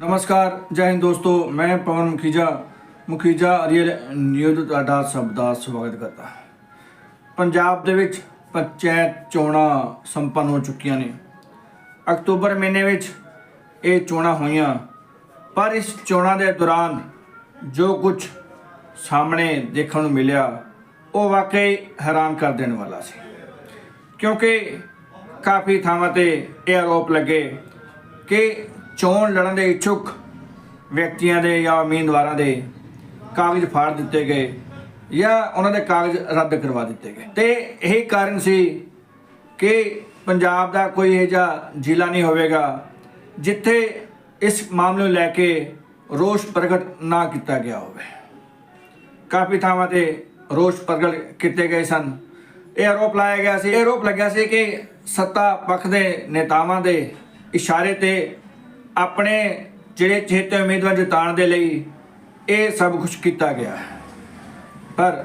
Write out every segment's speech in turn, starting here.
ਨਮਸਕਾਰ, ਜੈ ਹਿੰਦ ਦੋਸਤੋ, ਮੈਂ ਪਵਨ ਮੁਖੀਜਾ ਮੁਖੀਜਾ ਅਰੀਅਲ ਨਿਊਜ਼ ਤੁਹਾਡਾ ਸਭ ਦਾ ਸਵਾਗਤ ਕਰਦਾ ਪੰਜਾਬ ਦੇ ਵਿੱਚ ਪੰਚਾਇਤ ਚੋਣਾਂ ਸੰਪੰਨ ਹੋ ਚੁੱਕੀਆਂ ਨੇ। ਅਕਤੂਬਰ ਮਹੀਨੇ ਵਿੱਚ ਇਹ ਚੋਣਾਂ ਹੋਈਆਂ, ਪਰ ਇਸ ਚੋਣਾਂ ਦੇ ਦੌਰਾਨ ਜੋ ਕੁਝ ਸਾਹਮਣੇ ਦੇਖਣ ਨੂੰ ਮਿਲਿਆ, ਉਹ ਵਾਕਈ ਹੈਰਾਨ ਕਰ ਦੇਣ ਵਾਲਾ ਸੀ। ਕਿਉਂਕਿ ਕਾਫੀ ਥਾਵਾਂ ਤੇ ਇਹ ਆਰੋਪ ਲੱਗੇ ਕਿ ਚੋਣ ਲੜਨ ਦੇ ਇੱਛੁਕ ਵਿਅਕਤੀਆਂ ਦੇ ਜਾਂ ਉਮੀਦਵਾਰਾਂ ਦੇ ਕਾਗਜ਼ ਫਾੜ ਦਿੱਤੇ ਗਏ ਜਾਂ ਉਹਨਾਂ ਦੇ ਕਾਗਜ਼ ਰੱਦ ਕਰਵਾ ਦਿੱਤੇ ਗਏ। ਤੇ ਇਹੀ ਕਾਰਨ ਸੀ ਕਿ ਪੰਜਾਬ ਦਾ ਕੋਈ ਇਹ ਜਿਹਾ ਜ਼ਿਲ੍ਹਾ ਨਹੀਂ ਹੋਵੇਗਾ ਜਿੱਥੇ ਇਸ ਮਾਮਲੇ ਨੂੰ ਲੈ ਕੇ ਰੋਸ ਪ੍ਰਗਟ ਨਾ ਕੀਤਾ ਗਿਆ ਹੋਵੇ। ਕਾਫੀ ਥਾਵਾਂ ਤੇ ਰੋਸ ਪ੍ਰਗਟ ਕੀਤੇ ਗਏ ਸਨ। ਇਹ ਆਰੋਪ ਲਾਇਆ ਗਿਆ ਸੀ, ਇਹ ਆਰੋਪ ਲੱਗਿਆ ਸੀ ਕਿ ਸੱਤਾ ਪੱਖ ਦੇ ਨੇਤਾਵਾਂ ਦੇ ਇਸ਼ਾਰੇ ਤੇ ਆਪਣੇ ਜਿਹੜੇ ਚੇਤੇ ਉਮੀਦਵਾਰ ਜਿਤਾਉਣ ਦੇ ਲਈ ਇਹ ਸਭ ਕੁਝ ਕੀਤਾ ਗਿਆ ਪਰ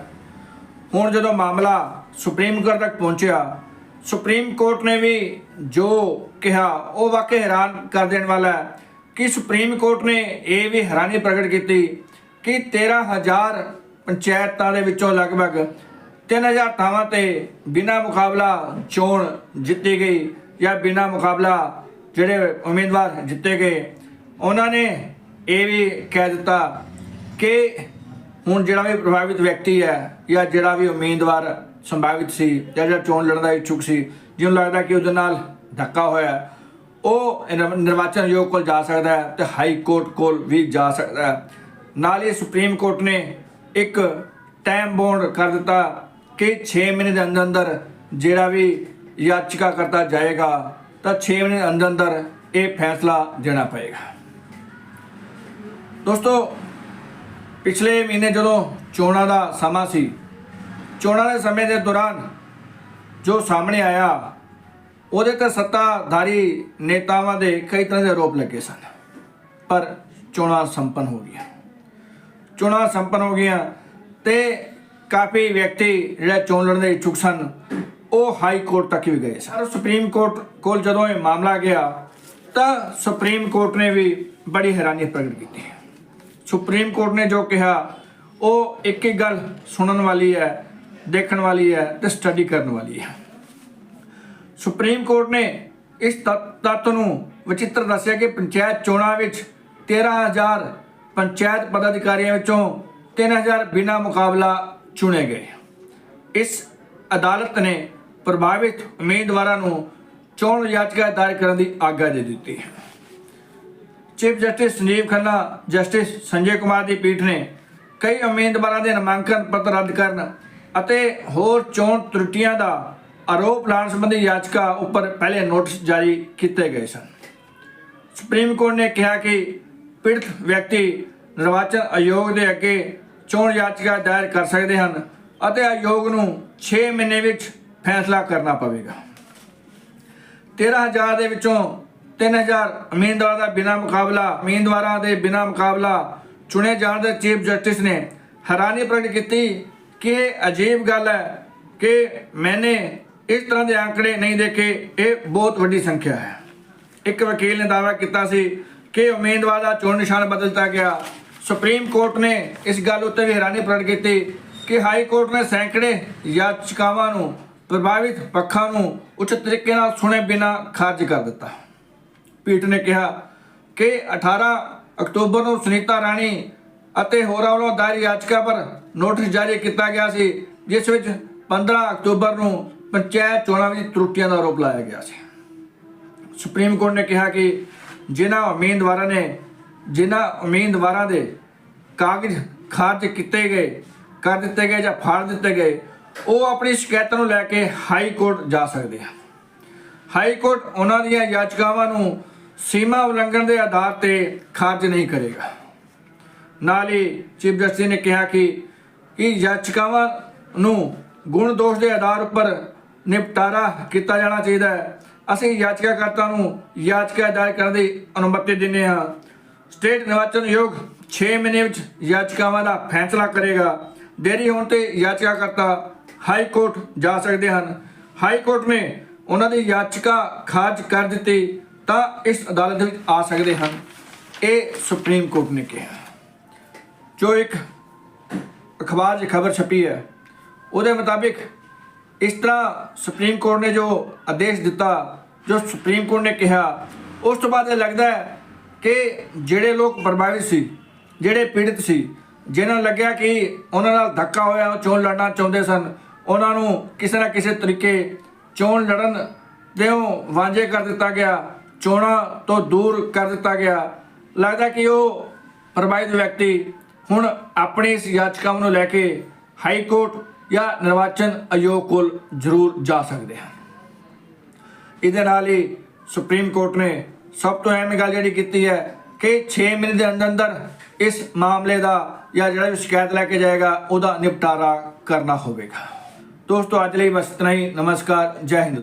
ਹੁਣ ਜਦੋਂ ਮਾਮਲਾ ਸੁਪਰੀਮ ਕੋਰਟ ਤੱਕ ਪਹੁੰਚਿਆ, ਸੁਪਰੀਮ ਕੋਰਟ ਨੇ ਵੀ ਜੋ ਕਿਹਾ, ਉਹ ਵਾਕਈ ਹੈਰਾਨ ਕਰ ਦੇਣ ਵਾਲਾ ਹੈ ਕਿ ਸੁਪਰੀਮ ਕੋਰਟ ਨੇ ਇਹ ਵੀ ਹੈਰਾਨੀ ਪ੍ਰਗਟ ਕੀਤੀ ਕਿ 13000 ਪੰਚਾਇਤਾਂ ਦੇ ਵਿੱਚੋਂ ਲਗਭਗ 3000 ਥਾਵਾਂ ਤੇ ਬਿਨਾਂ ਮੁਕਾਬਲਾ ਚੋਣ ਜਿੱਤੀ ਗਈ ਜਾਂ ਬਿਨਾਂ ਮੁਕਾਬਲਾ ਜਿਹੜੇ ਉਮੀਦਵਾਰ ਜਿੱਤੇ ਗਏ, ਉਹਨਾਂ ਨੇ ਇਹ ਵੀ ਕਹਿ ਦਿੱਤਾ ਕਿ ਹੁਣ ਜਿਹੜਾ ਵੀ ਪ੍ਰਭਾਵਿਤ ਵਿਅਕਤੀ ਹੈ ਜਾਂ ਜਿਹੜਾ ਵੀ ਉਮੀਦਵਾਰ ਸੰਭਾਵਿਤ ਸੀ ਜਾਂ ਜਿਹੜਾ ਚੋਣ ਲੜਨ ਦਾ ਇੱਛੁਕ ਸੀ, ਜਿਹਨੂੰ ਲੱਗਦਾ ਕਿ ਉਹਦੇ ਨਾਲ ਧੱਕਾ ਹੋਇਆ, ਉਹ ਨਿਰਵਾਚਨ ਆਯੋਗ ਕੋਲ ਜਾ ਸਕਦਾ ਹੈ ਤੇ ਹਾਈ ਕੋਰਟ ਕੋਲ ਵੀ ਜਾ ਸਕਦਾ ਹੈ। ਨਾਲ ਹੀ ਸੁਪਰੀਮ ਕੋਰਟ ਨੇ ਇੱਕ ਟਾਈਮ ਬੌਂਡ ਕਰ ਦਿੱਤਾ ਕਿ 6 ਮਹੀਨੇ ਦੇ ਅੰਦਰ ਅੰਦਰ ਜਿਹੜਾ ਵੀ ਯਾਚਿਕਾ ਕਰਤਾ ਜਾਏਗਾ ਤਾਂ 6 ਮਹੀਨੇ ਦੇ ਅੰਦਰ ਅੰਦਰ ਇਹ ਫੈਸਲਾ ਦੇਣਾ ਪਏਗਾ। ਦੋਸਤੋ, ਪਿਛਲੇ ਮਹੀਨੇ ਜਦੋਂ ਚੋਣਾਂ ਦਾ ਸਮਾਂ ਸੀ, ਚੋਣਾਂ ਦੇ ਸਮੇਂ ਦੇ ਦੌਰਾਨ ਜੋ ਸਾਹਮਣੇ ਆਇਆ, ਉਹਦੇ ਤੇ ਸੱਤਾਧਾਰੀ ਨੇਤਾਵਾਂ ਦੇ ਕਈ ਤਰ੍ਹਾਂ ਦੇ ਆਰੋਪ ਲੱਗੇ ਸਨ। ਪਰ ਚੋਣਾਂ ਸੰਪੰਨ ਹੋ ਗਈਆਂ। ਚੋਣਾਂ ਸੰਪੰਨ ਹੋ ਗਈਆਂ ਤੇ ਕਾਫੀ ਵਿਅਕਤੀ ਜਿਹੜੇ ਚੋਣ ਲੜਨ ਦੇ ਇੱਛੁਕ ਸਨ ਉਹ ਹਾਈ ਕੋਰਟ ਤੱਕ ਵੀ ਗਏ। ਸਨ ਸੁਪਰੀਮ ਕੋਰਟ ਕੋਲ ਜਦੋਂ ਇਹ ਮਾਮਲਾ ਗਿਆ, ਤਾਂ ਸੁਪਰੀਮ ਕੋਰਟ ਨੇ ਵੀ ਬੜੀ ਹੈਰਾਨੀ ਪ੍ਰਗਟ ਕੀਤੀ ਸੁਪਰੀਮ ਕੋਰਟ ਨੇ ਜੋ ਕਿਹਾ, ਉਹ ਇੱਕ ਇੱਕ ਗੱਲ ਸੁਣਨ ਵਾਲੀ ਹੈ, ਦੇਖਣ ਵਾਲੀ ਹੈ ਤੇ ਸਟੱਡੀ ਕਰਨ ਵਾਲੀ ਹੈ। ਸੁਪਰੀਮ ਕੋਰਟ ਨੇ ਇਸ ਤੱਤ ਤੱਤ ਨੂੰ ਵਿਚਿੱਤਰ ਦੱਸਿਆ ਕਿ ਪੰਚਾਇਤ ਚੋਣਾਂ ਵਿੱਚ 13000 ਪੰਚਾਇਤ ਪਦਾਧਿਕਾਰੀਆਂ ਵਿੱਚੋਂ 3000 ਬਿਨਾਂ ਮੁਕਾਬਲਾ ਚੁਣੇ ਗਏ। ਇਸ ਅਦਾਲਤ ਨੇ ਪ੍ਰਭਾਵਿਤ ਉਮੀਦਵਾਰਾਂ ਨੂੰ ਚੋਣ ਯਾਚਕਾ ਦਾਇਰ ਕਰਨ ਦੀ ਆਗਿਆ ਦੇ ਦਿੱਤੀ chief justice Sanjiv Khanna, justice Sanjay Kumar ਦੀ ਪੀਠ ਨੇ ਕਈ ਉਮੀਦਵਾਰਾਂ ਦੇ ਨਾਮਾਂਕਨ ਪੱਤਰ ਰੱਦ ਕਰਨ ਅਤੇ ਹੋਰ ਚੋਣ ਤਰੁੱਟੀਆਂ ਦਾ ਆਰੋਪ ਲਾਉਣ ਸੰਬੰਧੀ ਯਾਚਕਾ ਉੱਪਰ ਪਹਿਲੇ ਨੋਟਿਸ ਜਾਰੀ ਕੀਤੇ ਗਏ ਸਨ। ਸੁਪਰੀਮ ਕੋਰਟ ਨੇ ਕਿਹਾ ਕਿ ਪੀੜਤ ਵਿਅਕਤੀ ਨਿਰਵਾਚਨ ਆਯੋਗ ਦੇ ਅੱਗੇ ਚੋਣ ਯਾਚਕਾ ਦਾਇਰ ਕਰ ਸਕਦੇ ਹਨ ਅਤੇ ਆਯੋਗ ਨੂੰ 6 ਮਹੀਨੇ ਵਿੱਚ ਫੈਸਲਾ ਕਰਨਾ ਪਵੇਗਾ। 13000 ਦੇ ਵਿੱਚੋਂ 3000 ਉਮੀਦਵਾਰ ਦਾ ਬਿਨਾਂ ਮੁਕਾਬਲਾ ਉਮੀਦਵਾਰਾਂ ਦੇ ਬਿਨਾਂ ਮੁਕਾਬਲਾ ਚੁਣੇ ਜਾਣ ਦੇ ਚੀਫ ਜਸਟਿਸ ਨੇ ਹੈਰਾਨੀ ਪ੍ਰਗਟ ਕੀਤੀ ਕਿ ਇਹ ਅਜੀਬ ਗੱਲ ਹੈ ਕਿ ਮੈਨੇ ਇਸ ਤਰ੍ਹਾਂ ਦੇ ਅੰਕੜੇ ਨਹੀਂ ਦੇਖੇ। ਇਹ ਬਹੁਤ ਵੱਡੀ ਸੰਖਿਆ ਹੈ। ਇੱਕ ਵਕੀਲ ਨੇ ਦਾਅਵਾ ਕੀਤਾ ਸੀ ਕਿ ਉਮੀਦਵਾਰ ਦਾ ਚੋਣ ਨਿਸ਼ਾਨ ਬਦਲ ਦਿੱਤਾ ਗਿਆ। ਸੁਪਰੀਮ ਕੋਰਟ ਨੇ ਇਸ ਗੱਲ ਉੱਤੇ ਵੀ ਹੈਰਾਨੀ ਪ੍ਰਗਟ ਕੀਤੀ ਕਿ ਹਾਈ ਕੋਰਟ ਨੇ ਸੈਂਕੜੇ ਯਾਚਿਕਾਵਾਂ ਨੂੰ ਪ੍ਰਭਾਵਿਤ ਪੱਖਾਂ ਨੂੰ ਉਚਿਤ ਤਰੀਕੇ ਨਾਲ ਸੁਣੇ ਬਿਨਾਂ ਖਾਰਜ ਕਰ ਦਿੱਤਾ। ਪੀਠ ਨੇ ਕਿਹਾ ਕਿ 18 ਅਕਤੂਬਰ ਨੂੰ ਸੁਨੀਤਾ ਰਾਣੀ ਅਤੇ ਹੋਰਾਂ ਵੱਲੋਂ ਦਾਇਰ ਯਾਚਕਾ ਪਰ ਨੋਟਿਸ ਜਾਰੀ ਕੀਤਾ ਗਿਆ ਸੀ, ਜਿਸ ਵਿੱਚ 15 ਅਕਤੂਬਰ ਨੂੰ ਪੰਚਾਇਤ ਚੋਣਾਂ ਵਿੱਚ ਤਰੁੱਟੀਆਂ ਦਾ ਆਰੋਪ ਲਾਇਆ ਗਿਆ ਸੀ। ਸੁਪਰੀਮ ਕੋਰਟ ਨੇ ਕਿਹਾ ਕਿ ਜਿਨ੍ਹਾਂ ਉਮੀਦਵਾਰਾਂ ਨੇ, ਜਿਨ੍ਹਾਂ ਉਮੀਦਵਾਰਾਂ ਦੇ ਕਾਗਜ਼ ਖਾਰਜ ਕੀਤੇ ਗਏ, ਕਰ ਦਿੱਤੇ ਗਏ ਜਾਂ ਫਾੜ ਦਿੱਤੇ ਗਏ ਉਹ ਆਪਣੀ ਸ਼ਿਕਾਇਤਾਂ ਨੂੰ ਲੈ ਕੇ ਹਾਈ ਕੋਰਟ ਜਾ ਸਕਦੇ ਹਨ ਹਾਈ ਕੋਰਟ ਉਹਨਾਂ ਦੀਆਂ ਯਾਚਕਾਵਾਂ ਨੂੰ ਸੀਮਾ ਉਲੰਘਣ ਦੇ ਆਧਾਰ ਤੇ ਖਾਰਜ ਨਹੀਂ ਕਰੇਗਾ। ਨਾਲ ਹੀ ਚੀਫ ਜਸਟਿਸ ਨੇ ਕਿਹਾ ਕਿ ਕਿ ਯਾਚਕਾਵਾਂ ਨੂੰ ਗੁਣ ਦੋਸ਼ ਦੇ ਆਧਾਰ ਉੱਪਰ ਨਿਪਟਾਰਾ ਕੀਤਾ ਜਾਣਾ ਚਾਹੀਦਾ ਹੈ। ਅਸੀਂ ਯਾਚਕਾਕਰਤਾ ਨੂੰ ਯਾਚਕਾ ਦਾਇਰ ਕਰਨ ਦੀ ਅਨੁਮਤੀ ਦਿੰਦੇ ਹਾਂ। ਸਟੇਟ ਨਿਰਵਾਚਨ ਆਯੋਗ 6 ਮਹੀਨੇ ਵਿੱਚ ਯਾਚਕਾਵਾਂ ਦਾ ਫੈਸਲਾ ਕਰੇਗਾ। ਦੇਰੀ ਹੋਣ ਤੇ ਯਾਚਕਾਕਰਤਾ ਹਾਈ ਕੋਰਟ ਜਾ ਸਕਦੇ ਹਨ। ਹਾਈ ਕੋਰਟ ਨੇ ਉਹਨਾਂ ਦੀ ਯਾਚਕਾ ਖਾਰਜ ਕਰ ਦਿੱਤੀ ਤਾਂ ਇਸ ਅਦਾਲਤ ਵਿੱਚ ਆ ਸਕਦੇ ਹਨ। ਇਹ ਸੁਪਰੀਮ ਕੋਰਟ ਨੇ ਕਿਹਾ। ਜੋ ਇੱਕ ਅਖਬਾਰ 'ਚ ਖਬਰ ਛਪੀ ਹੈ, ਉਹਦੇ ਮੁਤਾਬਿਕ ਇਸ ਤਰ੍ਹਾਂ ਸੁਪਰੀਮ ਕੋਰਟ ਨੇ ਜੋ ਆਦੇਸ਼ ਦਿੱਤਾ, ਜੋ ਸੁਪਰੀਮ ਕੋਰਟ ਨੇ ਕਿਹਾ, ਉਸ ਤੋਂ ਬਾਅਦ ਇਹ ਲੱਗਦਾ ਹੈ ਕਿ ਜਿਹੜੇ ਲੋਕ ਪ੍ਰਭਾਵਿਤ ਸੀ, ਜਿਹੜੇ ਪੀੜਿਤ ਸੀ, ਜਿਨ੍ਹਾਂ ਨੂੰ ਲੱਗਿਆ ਕਿ ਉਹਨਾਂ ਨਾਲ ਧੱਕਾ ਹੋਇਆ, ਉਹ ਚੋਣ ਲੜਨਾ ਚਾਹੁੰਦੇ ਸਨ ਉਹਨਾਂ ਨੂੰ ਕਿਸੇ ਨਾ ਕਿਸੇ ਤਰੀਕੇ ਚੋਣ ਲੜਨ ਦੇੋਂ ਵਾਂਝੇ ਕਰ ਦਿੱਤਾ ਗਿਆ, ਚੋਣਾਂ ਤੋਂ ਦੂਰ ਕਰ ਦਿੱਤਾ ਗਿਆ। ਲੱਗਦਾ ਕਿ ਉਹ ਪ੍ਰਭਾਵਿਤ ਵਿਅਕਤੀ ਹੁਣ ਆਪਣੀ ਇਸ ਯਾਚਕਾਵਾਂ ਨੂੰ ਲੈ ਕੇ ਹਾਈ ਕੋਰਟ ਜਾਂ ਨਿਰਵਾਚਨ ਆਯੋਗ ਕੋਲ ਜ਼ਰੂਰ ਜਾ ਸਕਦੇ ਹਨ। ਇਹਦੇ ਨਾਲ ਹੀ ਸੁਪਰੀਮ ਕੋਰਟ ਨੇ ਸਭ ਤੋਂ ਅਹਿਮ ਗੱਲ ਜਿਹੜੀ ਕੀਤੀ ਹੈ ਕਿ 6 ਮਹੀਨੇ ਦੇ ਅੰਦਰ ਅੰਦਰ ਇਸ ਮਾਮਲੇ ਦਾ ਜਾਂ ਜਿਹੜਾ ਵੀ ਸ਼ਿਕਾਇਤ ਲੈ ਕੇ ਜਾਏਗਾ, ਉਹਦਾ ਨਿਪਟਾਰਾ ਕਰਨਾ ਹੋਵੇਗਾ। ਦੋਸਤੋ ਅੱਜ ਲਈ ਬਸ ਇਤਨਾ ਹੀ। ਨਮਸਕਾਰ ਜੈ ਹਿੰਦ।